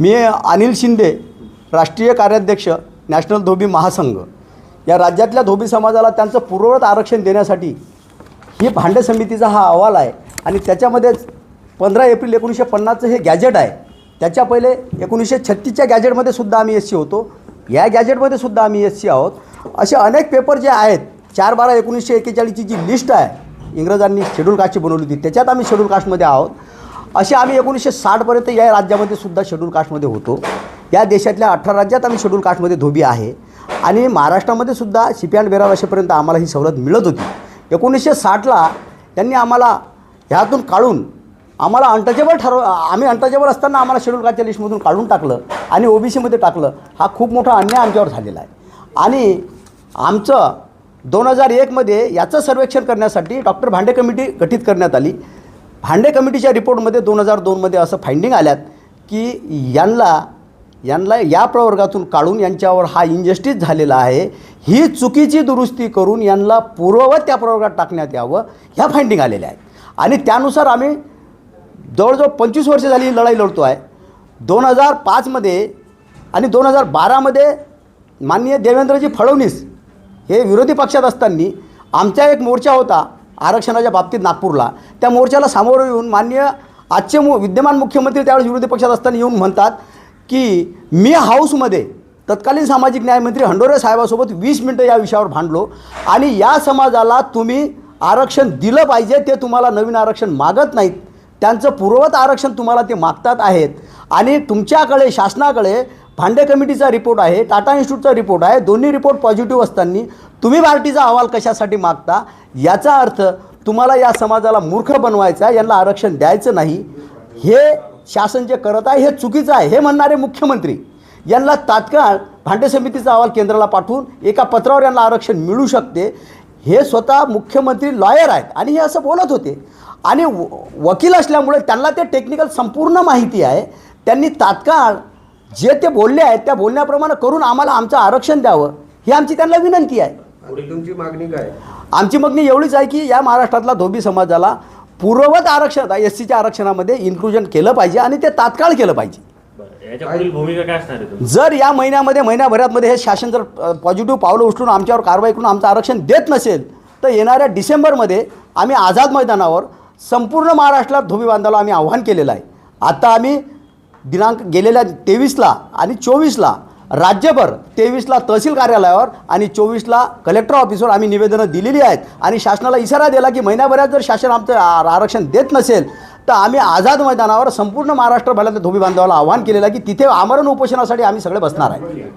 मी अनिल शिंदे राष्ट्रीय कार्याध्यक्ष नॅशनल धोबी महासंघ. या राज्यातल्या धोबी समाजाला त्यांचं पूर्ववत आरक्षण देण्यासाठी ही भांडे समितीचा हा अहवाल आहे आणि त्याच्यामध्येच पंधरा एप्रिल एकोणीसशे पन्नासचं हे गॅजेट आहे. त्याच्या पहिले एकोणीसशे छत्तीसच्या गॅजेटमध्ये सुद्धा आम्ही एस सी होतो. या गॅजेटमध्ये सुद्धा आम्ही एस सी आहोत. असे अनेक पेपर जे आहेत चार बारा एकोणीसशे एक्केचाळीसची जी लिस्ट आहे इंग्रजांनी शेड्यूल कास्टची बनवली होती त्याच्यात आम्ही शेड्यूल कास्टमध्ये आहोत. असे आम्ही एकोणीसशे साठपर्यंत या राज्यामध्ये सुद्धा शेड्यूल कास्टमध्ये होतो. या देशातल्या अठरा राज्यात आम्ही शेड्यूल कास्टमध्ये धोबी आहे. आणि महाराष्ट्रामध्ये सुद्धा शिप्यान अँड बेरार असेपर्यंत आम्हाला ही सवलत मिळत होती. एकोणीसशे साठला त्यांनी आम्हाला ह्यातून काढून आम्हाला अनटचेबल ठरव आम्ही अनटचेबल असताना आम्हाला शेड्यूल कास्टच्या लिस्टमधून काढून टाकलं आणि ओबीसीमध्ये टाकलं. हा खूप मोठा अन्याय आमच्यावर झालेला आहे. आणि आमचं दोन हजार एकमध्ये याचं सर्वेक्षण करण्यासाठी डॉक्टर भांडे कमिटी गठीत करण्यात आली. भांडे कमिटीच्या रिपोर्टमध्ये दोन हजार दोनमध्ये असं फाइंडिंग आल्यात की यांना यांना या प्रवर्गातून काढून यांच्यावर हा इंजस्टिस झालेला आहे ही चुकीची दुरुस्ती करून यांना पूर्ववत त्या प्रवर्गात टाकण्यात यावं ह्या फाइंडिंग आलेल्या आहेत. आणि त्यानुसार आम्ही जवळजवळ पंचवीस वर्ष झाली ही लढाई लढतो आहे. दोन हजार पाचमध्ये आणि दोन हजार बारामध्ये माननीय देवेंद्रजी फडणवीस हे विरोधी पक्षात असताना आमचा एक मोर्चा होता आरक्षणाच्या बाबतीत नागपूरला. त्या मोर्चाला सामोरं येऊन मान्य आजचे मु विद्यमान मुख्यमंत्री त्यावेळेस विरोधी पक्षात असताना येऊन म्हणतात की मी हाऊसमध्ये तत्कालीन सामाजिक न्यायमंत्री हंडोरे साहेबासोबत वीस मिनटं या विषयावर भांडलो आणि या समाजाला तुम्ही आरक्षण दिलं पाहिजे ते तुम्हाला नवीन आरक्षण मागत नाहीत. त्यांचं पूर्ववत आरक्षण तुम्हाला ते मागतात आहेत आणि तुमच्याकडे शासनाकडे भांडे कमिटीचा रिपोर्ट आहे टाटा इन्स्टिट्यूटचा रिपोर्ट आहे दोन्ही रिपोर्ट पॉझिटिव्ह असताना तुम्ही पार्टीचा अहवाल कशासाठी मागता? याचा अर्थ तुम्हाला या समाजाला मूर्ख बनवायचा यांना आरक्षण द्यायचं नाही. हे शासन जे करत आहे हे चुकीचं आहे हे म्हणणारे मुख्यमंत्री. यांना तात्काळ भांडे समितीचा अहवाल केंद्राला पाठवून एका पत्रावर यांना आरक्षण मिळू शकते. हे स्वतः मुख्यमंत्री लॉयर आहेत आणि हे असं बोलत होते. आणि व वकील असल्यामुळे त्यांना ते टेक्निकल संपूर्ण माहिती आहे. त्यांनी तात्काळ जे ते बोलले आहेत त्या बोलण्याप्रमाणे करून आम्हाला आमचं आरक्षण द्यावं ही आमची त्यांना विनंती आहे. तुमची मागणी काय? आमची मागणी एवढीच आहे की या महाराष्ट्रातला धोबी समाजाला पूर्ववत आरक्षण एस सीच्या आरक्षणामध्ये इन्क्लुजन केलं पाहिजे आणि ते तात्काळ केलं पाहिजे. बरं याच्या पुढील भूमिका काय असणार आहे तुमची? जर या महिन्यामध्ये महिन्याभरामध्ये हे शासन जर पॉझिटिव्ह पावलं उचलून आमच्यावर कारवाई करून आमचं आरक्षण देत नसेल तर येणाऱ्या डिसेंबरमध्ये आम्ही आझाद मैदानावर संपूर्ण महाराष्ट्रात धोबी बांधायला आम्ही आव्हान केलेलं आहे. आता आम्ही दिनांक गेलेल्या तेवीसला आणि चोवीसला राज्यभर तेवीसला तहसील कार्यालयावर आणि चोवीसला कलेक्टर ऑफिसवर आम्ही निवेदनं दिलेली आहेत. आणि शासनाला इशारा दिला की महिन्याभरात जर शासन आमचं आरक्षण देत नसेल तर आम्ही आझाद मैदानावर संपूर्ण महाराष्ट्रभरातल्या धोबी बांधवाला आव्हान केलेलं आहे की तिथे आमरण उपोषणासाठी आम्ही सगळे बसणार आहे.